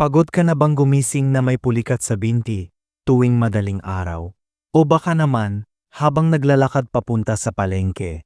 Pagod ka na bang gumising na may pulikat sa binti tuwing madaling araw? O baka naman, habang naglalakad papunta sa palengke,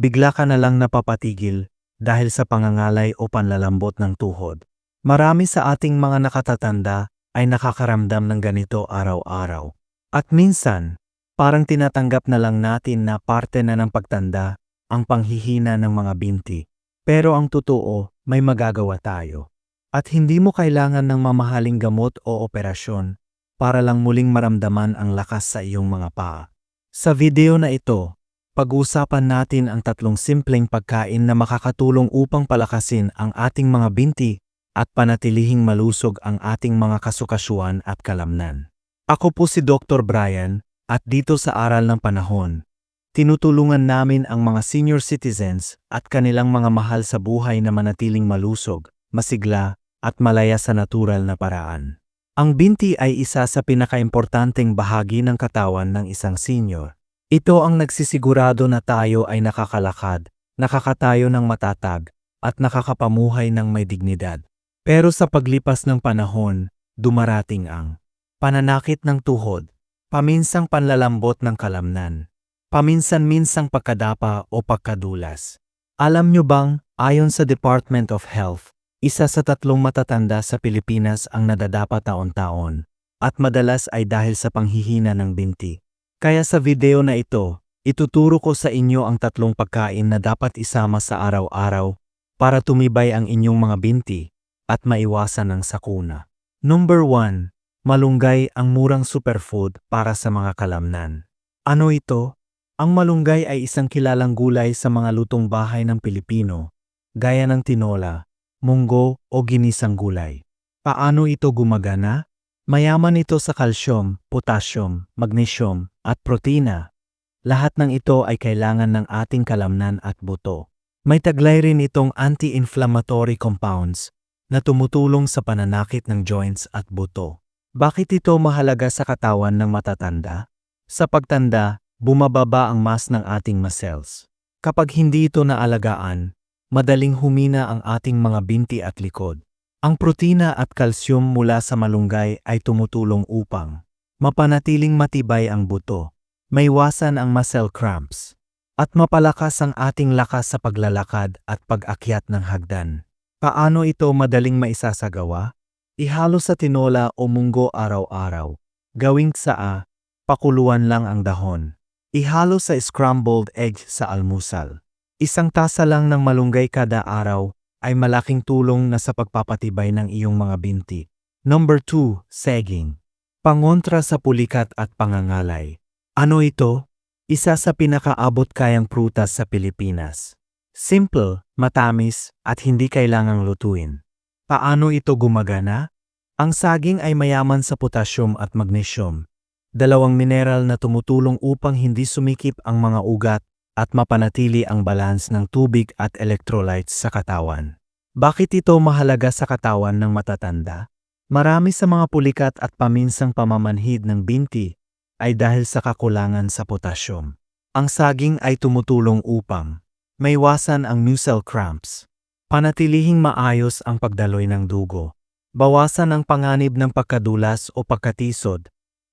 bigla ka na lang napapatigil dahil sa pangangalay o panlalambot ng tuhod. Marami sa ating mga nakatatanda ay nakakaramdam ng ganito araw-araw. At minsan, parang tinatanggap na lang natin na parte na ng pagtanda ang panghihina ng mga binti. Pero ang totoo, may magagawa tayo. At hindi mo kailangan ng mamahaling gamot o operasyon para lang muling maramdaman ang lakas sa iyong mga paa. Sa video na ito, pag-uusapan natin ang tatlong simpleng pagkain na makakatulong upang palakasin ang ating mga binti at panatilihing malusog ang ating mga kasukasuan at kalamnan. Ako po si Dr. Brian at dito sa Aral ng Panahon, tinutulungan namin ang mga senior citizens at kanilang mga mahal sa buhay na manatiling malusog, masigla, at malaya sa natural na paraan. Ang binti ay isa sa pinakaimportanteng bahagi ng katawan ng isang senior. Ito ang nagsisigurado na tayo ay nakakalakad, nakakatayo ng matatag, at nakakapamuhay ng may dignidad. Pero sa paglipas ng panahon, dumarating ang pananakit ng tuhod, paminsang panlalambot ng kalamnan, paminsan-minsang pagkadapa o pagkadulas. Alam nyo bang, ayon sa Department of Health, isa sa tatlong matatanda sa Pilipinas ang nadadapa taon-taon, at madalas ay dahil sa panghihina ng binti. Kaya sa video na ito, ituturo ko sa inyo ang tatlong pagkain na dapat isama sa araw-araw para tumibay ang inyong mga binti at maiwasan ang sakuna. Number 1. Malunggay ang murang superfood para sa mga kalamnan. Ano ito? Ang malunggay ay isang kilalang gulay sa mga lutong bahay ng Pilipino, gaya ng tinola, munggo o ginisang gulay. Paano ito gumagana? Mayaman ito sa kalsyum, potasyum, magnesium, at protina. Lahat ng ito ay kailangan ng ating kalamnan at buto. May taglay rin itong anti-inflammatory compounds na tumutulong sa pananakit ng joints at buto. Bakit ito mahalaga sa katawan ng matatanda? Sa pagtanda, bumababa ang mass ng ating muscles. Kapag hindi ito naalagaan, madaling humina ang ating mga binti at likod. Ang protina at kalsyum mula sa malunggay ay tumutulong upang mapanatiling matibay ang buto, maiwasan ang muscle cramps, at mapalakas ang ating lakas sa paglalakad at pag-akyat ng hagdan. Paano ito madaling maisasagawa? Ihalo sa tinola o munggo araw-araw. Gawing saa, pakuluan lang ang dahon. Ihalo sa scrambled egg sa almusal. Isang tasa lang ng malunggay kada araw ay malaking tulong na sa pagpapatibay ng iyong mga binti. Number 2, saging. Pangontra sa pulikat at pangangalay. Ano ito? Isa sa pinakaabot kayang prutas sa Pilipinas. Simple, matamis, at hindi kailangang lutuin. Paano ito gumagana? Ang saging ay mayaman sa potassium at magnesium, dalawang mineral na tumutulong upang hindi sumikip ang mga ugat at mapanatili ang balance ng tubig at electrolytes sa katawan. Bakit ito mahalaga sa katawan ng matatanda? Marami sa mga pulikat at paminsang pamamanhid ng binti ay dahil sa kakulangan sa potasyum. Ang saging ay tumutulong upang maiwasan ang muscle cramps, panatilihing maayos ang pagdaloy ng dugo, bawasan ang panganib ng pagkadulas o pagkatisod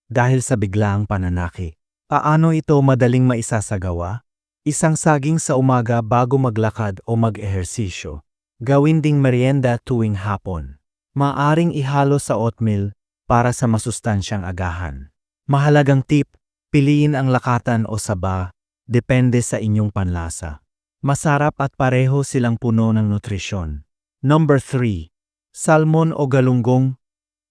dahil sa biglaang pananaki. Paano ito madaling maisasagawa? Isang saging sa umaga bago maglakad o mag-ehersisyo. Gawin ding merienda tuwing hapon. Maaring ihalo sa oatmeal para sa masustansyang agahan. Mahalagang tip, piliin ang lakatan o saba, depende sa inyong panlasa. Masarap at pareho silang puno ng nutrisyon. Number 3. Salmon o galunggong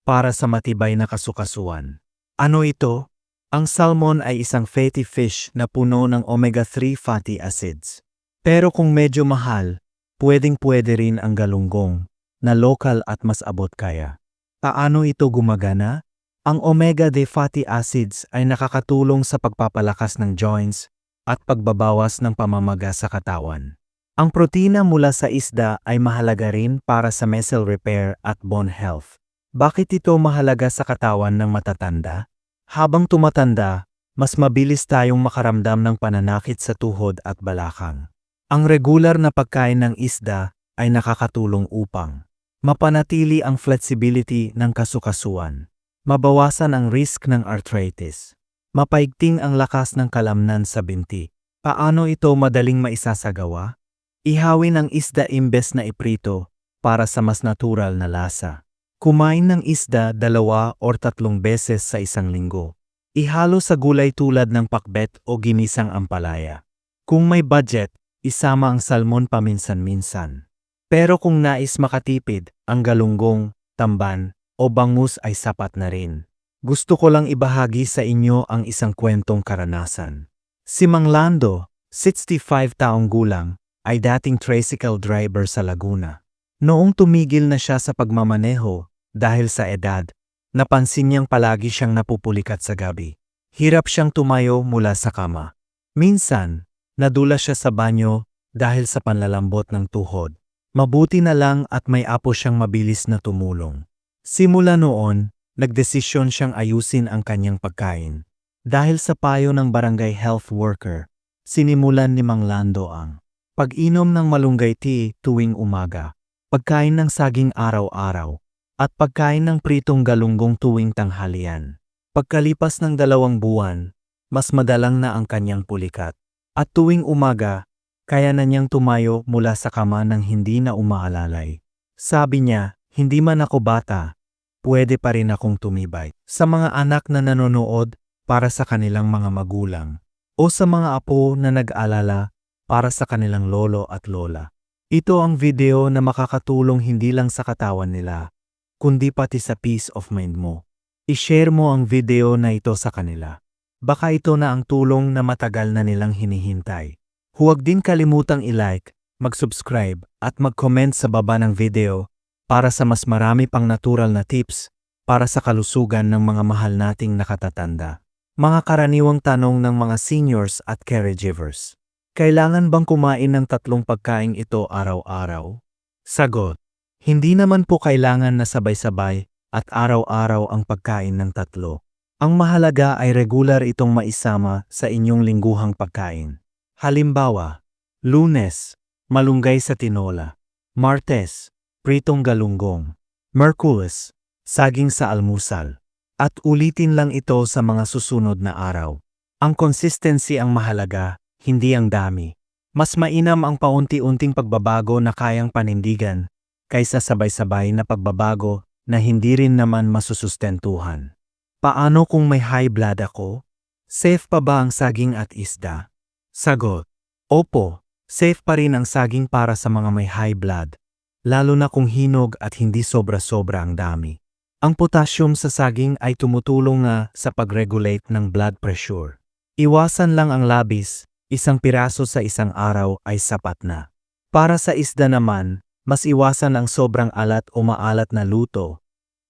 para sa matibay na kasukasuan. Ano ito? Ang salmon ay isang fatty fish na puno ng omega-3 fatty acids. Pero kung medyo mahal, pwedeng-pwede rin ang galunggong, na lokal at mas abot kaya. Paano ito gumagana? Ang omega-3 fatty acids ay nakakatulong sa pagpapalakas ng joints at pagbabawas ng pamamaga sa katawan. Ang protina mula sa isda ay mahalaga rin para sa muscle repair at bone health. Bakit ito mahalaga sa katawan ng matatanda? Habang tumatanda, mas mabilis tayong makaramdam ng pananakit sa tuhod at balakang. Ang regular na pagkain ng isda ay nakakatulong upang Mapanatili ang flexibility ng kasukasuan. Mabawasan ang risk ng arthritis. Mapaigting ang lakas ng kalamnan sa binti. Paano ito madaling maisasagawa? Ihawin ang isda imbes na iprito para sa mas natural na lasa. Kumain ng isda dalawa o tatlong beses sa isang linggo. Ihalo sa gulay tulad ng pakbet o ginisang ampalaya. Kung may budget, isama ang salmon paminsan-minsan. Pero kung nais makatipid, ang galunggong, tamban, o bangus ay sapat na rin. Gusto ko lang ibahagi sa inyo ang isang kwentong karanasan. Si Mang Lando, 65 taong gulang, ay dating tricycle driver sa Laguna. Noong tumigil na siya sa pagmamaneho dahil sa edad, napansin niyang palagi siyang napupulikat sa gabi. Hirap siyang tumayo mula sa kama. Minsan, nadula siya sa banyo dahil sa panlalambot ng tuhod. Mabuti na lang at may apo siyang mabilis na tumulong. Simula noon, nagdesisyon siyang ayusin ang kanyang pagkain. Dahil sa payo ng barangay health worker, sinimulan ni Mang Lando ang pag-inom ng malunggay tea tuwing umaga, pagkain ng saging araw-araw, at pagkain ng pritong galunggong tuwing tanghalian. Pagkalipas ng dalawang buwan, mas madalang na ang kanyang pulikat. At tuwing umaga, kaya na niyang tumayo mula sa kama ng hindi na umaalalay. Sabi niya, hindi man ako bata, pwede pa rin akong tumibay. Sa mga anak na nanonood para sa kanilang mga magulang, o sa mga apo na nag-alala para sa kanilang lolo at lola. Ito ang video na makakatulong hindi lang sa katawan nila, kundi pati sa peace of mind mo. I-share mo ang video na ito sa kanila. Baka ito na ang tulong na matagal na nilang hinihintay. Huwag din kalimutang i-like, mag-subscribe at mag-comment sa baba ng video para sa mas marami pang natural na tips para sa kalusugan ng mga mahal nating nakatatanda. Mga karaniwang tanong ng mga seniors at caregivers. Kailangan bang kumain ng tatlong pagkain ito araw-araw? Sagot. Hindi naman po kailangan na sabay-sabay at araw-araw ang pagkain ng tatlo. Ang mahalaga ay regular itong maisama sa inyong lingguhang pagkain. Halimbawa, Lunes, malunggay sa tinola. Martes, pritong galunggong. Merkules, saging sa almusal. At ulitin lang ito sa mga susunod na araw. Ang consistency ang mahalaga, hindi ang dami. Mas mainam ang paunti-unting pagbabago na kayang panindigan kaysa sabay-sabay na pagbabago na hindi rin naman masusustentuhan. Paano kung may high blood ako? Safe pa ba ang saging at isda? Sagot. Opo, safe pa rin ang saging para sa mga may high blood, lalo na kung hinog at hindi sobra-sobra ang dami. Ang potassium sa saging ay tumutulong nga sa pag-regulate ng blood pressure. Iwasan lang ang labis, isang piraso sa isang araw ay sapat na. Para sa isda naman, mas iwasan ang sobrang alat o maalat na luto,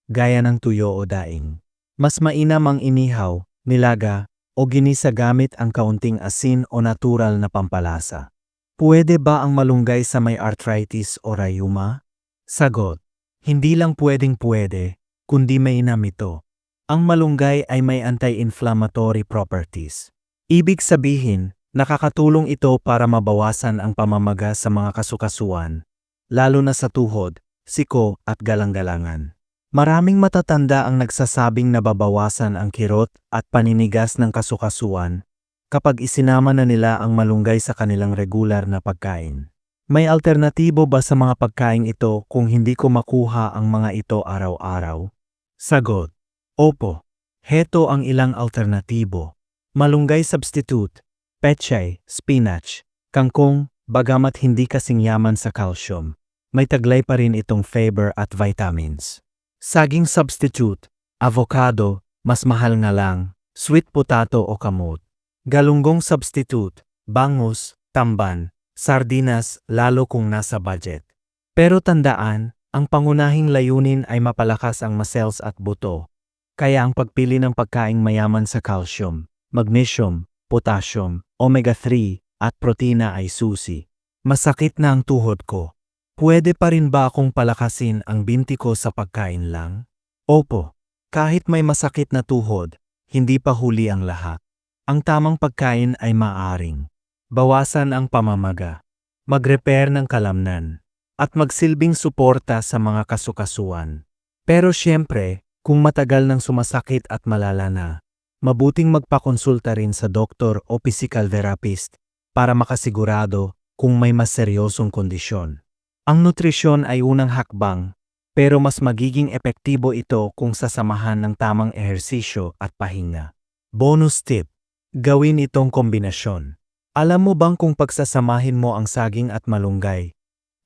gaya ng tuyo o daing. Mas mainam ang inihaw, nilaga, o ginisa gamit ang kaunting asin o natural na pampalasa. Pwede ba ang malunggay sa may arthritis o rayuma? Sagot. Hindi lang pwedeng pwede, kundi mainam ito. Ang malunggay ay may anti-inflammatory properties. Ibig sabihin, nakakatulong ito para mabawasan ang pamamaga sa mga kasukasuan, lalo na sa tuhod, siko at galang-galangan. Maraming matatanda ang nagsasabing nababawasan ang kirot at paninigas ng kasukasuan kapag isinama na nila ang malunggay sa kanilang regular na pagkain. May alternatibo ba sa mga pagkain ito kung hindi ko makuha ang mga ito araw-araw? Sagot. Opo. Heto ang ilang alternatibo. Malunggay substitute, pechay, spinach, kangkong, bagamat hindi kasing yaman sa calcium, may taglay pa rin itong fiber at vitamins. Saging substitute, avocado, mas mahal nga lang, sweet potato o kamot. Galunggong substitute, bangus, tamban, sardinas lalo kung nasa budget. Pero tandaan, ang pangunahing layunin ay mapalakas ang muscles at buto. Kaya ang pagpili ng pagkaing mayaman sa calcium, magnesium, potassium, omega-3 at protina ay susi. Masakit na ang tuhod ko. Pwede pa rin ba akong palakasin ang binti ko sa pagkain lang? Opo, kahit may masakit na tuhod, hindi pa huli ang lahat. Ang tamang pagkain ay maaring bawasan ang pamamaga, mag-repair ng kalamnan, at magsilbing suporta sa mga kasukasuan. Pero siyempre, kung matagal nang sumasakit at malala na, mabuting magpakonsulta rin sa doktor o physical therapist para makasigurado kung may mas seryosong kondisyon. Ang nutrisyon ay unang hakbang, pero mas magiging epektibo ito kung sasamahan ng tamang ehersisyo at pahinga. Bonus tip, gawin itong kombinasyon. Alam mo bang kung pagsasamahin mo ang saging at malunggay,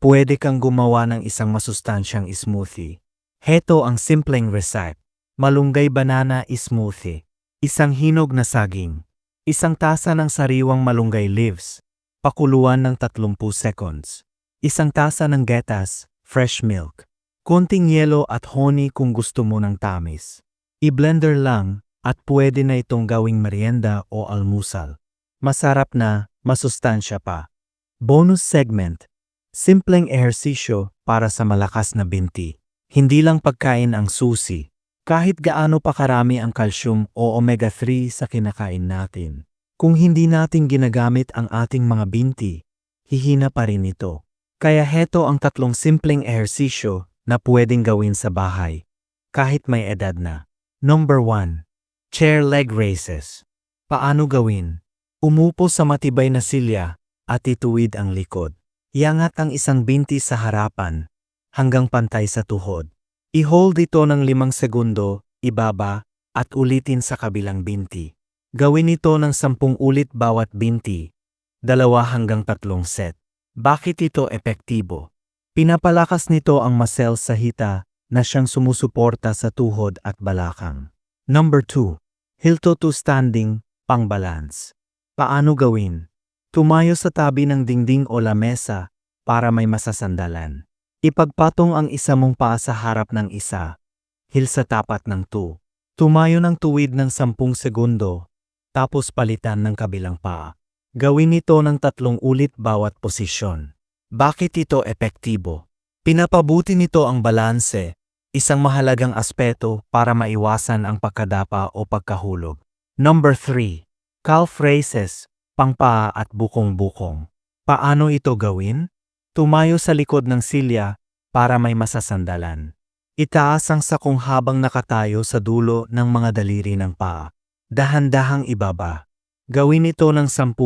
pwede kang gumawa ng isang masustansyang smoothie. Heto ang simpleng recipe. Malunggay banana smoothie. Isang hinog na saging. Isang tasa ng sariwang malunggay leaves. Pakuluan ng 30 seconds. Isang tasa ng getas, fresh milk. Konting yelo at honey kung gusto mo ng tamis. I-blender lang at pwede na itong gawing merienda o almusal. Masarap na, masustansya pa. Bonus segment. Simpleng ehersisyo para sa malakas na binti. Hindi lang pagkain ang susi. Kahit gaano pa karami ang calcium o omega-3 sa kinakain natin. Kung hindi natin ginagamit ang ating mga binti, hihina pa rin ito. Kaya heto ang tatlong simpleng ehersisyo na pwedeng gawin sa bahay, kahit may edad na. Number 1. Chair leg raises. Paano gawin? Umupo sa matibay na silya at ituwid ang likod. Iangat ang isang binti sa harapan hanggang pantay sa tuhod. I-hold ito ng limang segundo, ibaba, at ulitin sa kabilang binti. Gawin ito ng sampung ulit bawat binti, dalawa hanggang tatlong set. Bakit ito epektibo? Pinapalakas nito ang muscle sa hita na siyang sumusuporta sa tuhod at balakang. Number 2. Hilto to standing, pang-balance. Paano gawin? Tumayo sa tabi ng dingding o lamesa para may masasandalan. Ipagpatong ang isa mong paa sa harap ng isa. Hil sa tapat ng 2. Tumayo ng tuwid ng 10 segundo, tapos palitan ng kabilang paa. Gawin ito ng tatlong ulit bawat posisyon. Bakit ito epektibo? Pinapabuti nito ang balanse, isang mahalagang aspeto para maiwasan ang pagkadapa o pagkahulog. Number 3. Calf raises, pangpaa at bukong-bukong. Paano ito gawin? Tumayo sa likod ng silya para may masasandalan. Itaas ang sakong habang nakatayo sa dulo ng mga daliri ng paa. Dahan-dahang ibaba. Gawin ito ng 10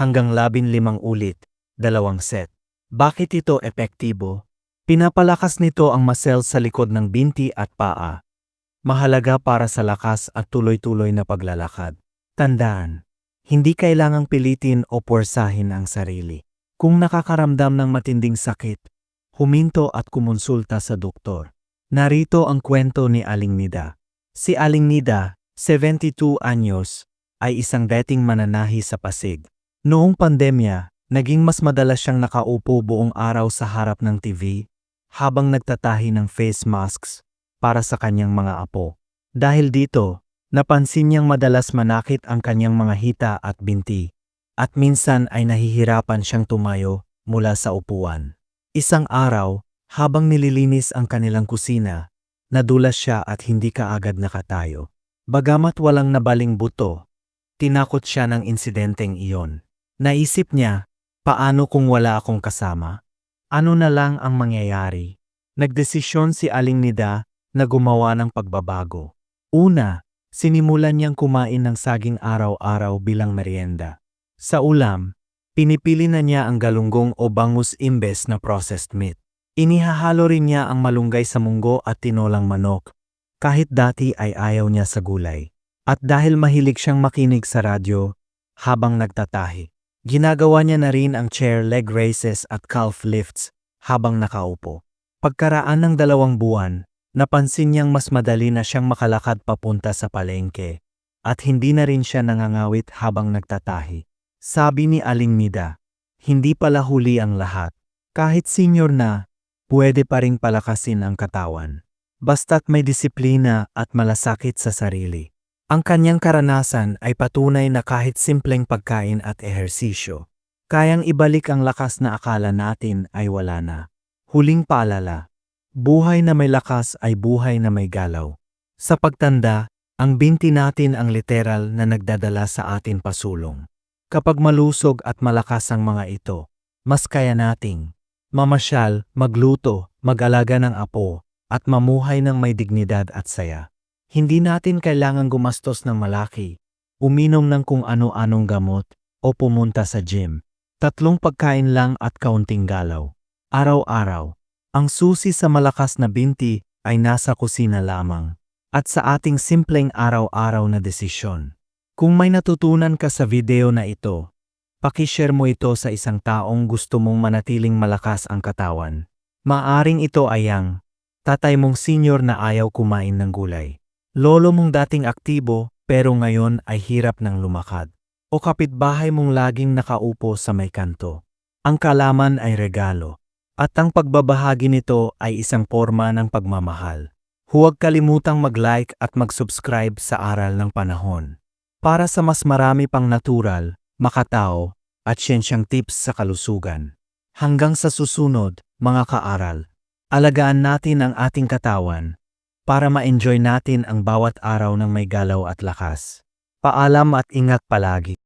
hanggang 15 ulit, dalawang set. Bakit ito epektibo? Pinapalakas nito ang muscle sa likod ng binti at paa. Mahalaga para sa lakas at tuloy-tuloy na paglalakad. Tandaan, hindi kailangang pilitin o puwersahin ang sarili. Kung nakakaramdam ng matinding sakit, huminto at kumonsulta sa doktor. Narito ang kwento ni Aling Nida. Si Aling Nida, 72 anyos, ay isang dating mananahi sa Pasig. Noong pandemya, naging mas madalas siyang nakaupo buong araw sa harap ng TV habang nagtatahi ng face masks para sa kanyang mga apo. Dahil dito, napansin niyang madalas manakit ang kanyang mga hita at binti, at minsan ay nahihirapan siyang tumayo mula sa upuan. Isang araw, habang nililinis ang kanilang kusina, nadulas siya at hindi kaagad nakatayo. Bagamat walang nabaling buto, tinakot siya ng insidenteng iyon. Naisip niya, paano kung wala akong kasama? Ano na lang ang mangyayari? Nagdesisyon si Aling Nida na gumawa ng pagbabago. Una, sinimulan niyang kumain ng saging araw-araw bilang merienda. Sa ulam, pinipili na niya ang galunggong o bangus imbes na processed meat. Inihahalo rin niya ang malunggay sa munggo at tinolang manok, kahit dati ay ayaw niya sa gulay. At dahil mahilig siyang makinig sa radyo habang nagtatahi, ginagawa niya na rin ang chair leg raises at calf lifts habang nakaupo. Pagkaraan ng dalawang buwan, napansin niyang mas madali na siyang makalakad papunta sa palengke at hindi na rin siya nangangawit habang nagtatahi. Sabi ni Aling Nida, hindi pala huli ang lahat. Kahit senior na, pwede pa ring palakasin ang katawan. Basta't may disiplina at malasakit sa sarili. Ang kanyang karanasan ay patunay na kahit simpleng pagkain at ehersisyo, kayang ibalik ang lakas na akala natin ay wala na. Huling paalala, Buhay na may lakas ay buhay na may galaw. Sa pagtanda, ang binti natin ang literal na nagdadala sa atin pasulong. Kapag malusog at malakas ang mga ito, mas kaya nating mamasyal, magluto, mag-alaga ng apo, at mamuhay ng may dignidad at saya. Hindi natin kailangang gumastos ng malaki, uminom ng kung ano-anong gamot, o pumunta sa gym. Tatlong pagkain lang at kaunting galaw. Araw-araw. Ang susi sa malakas na binti ay nasa kusina lamang. At sa ating simpleng araw-araw na desisyon. Kung may natutunan ka sa video na ito, pakishare mo ito sa isang taong gusto mong manatiling malakas ang katawan. Maaring ito ay ang tatay mong senior na ayaw kumain ng gulay. Lolo mong dating aktibo pero ngayon ay hirap ng lumakad. O kapitbahay mong laging nakaupo sa may kanto. Ang kalaman ay regalo. At ang pagbabahagi nito ay isang forma ng pagmamahal. Huwag kalimutang mag-like at mag-subscribe sa Aral ng Panahon. Para sa mas marami pang natural, makatao, at siyensyang tips sa kalusugan. Hanggang sa susunod, mga kaaral, alagaan natin ang ating katawan para ma-enjoy natin ang bawat araw ng may galaw at lakas. Paalam at ingat palagi.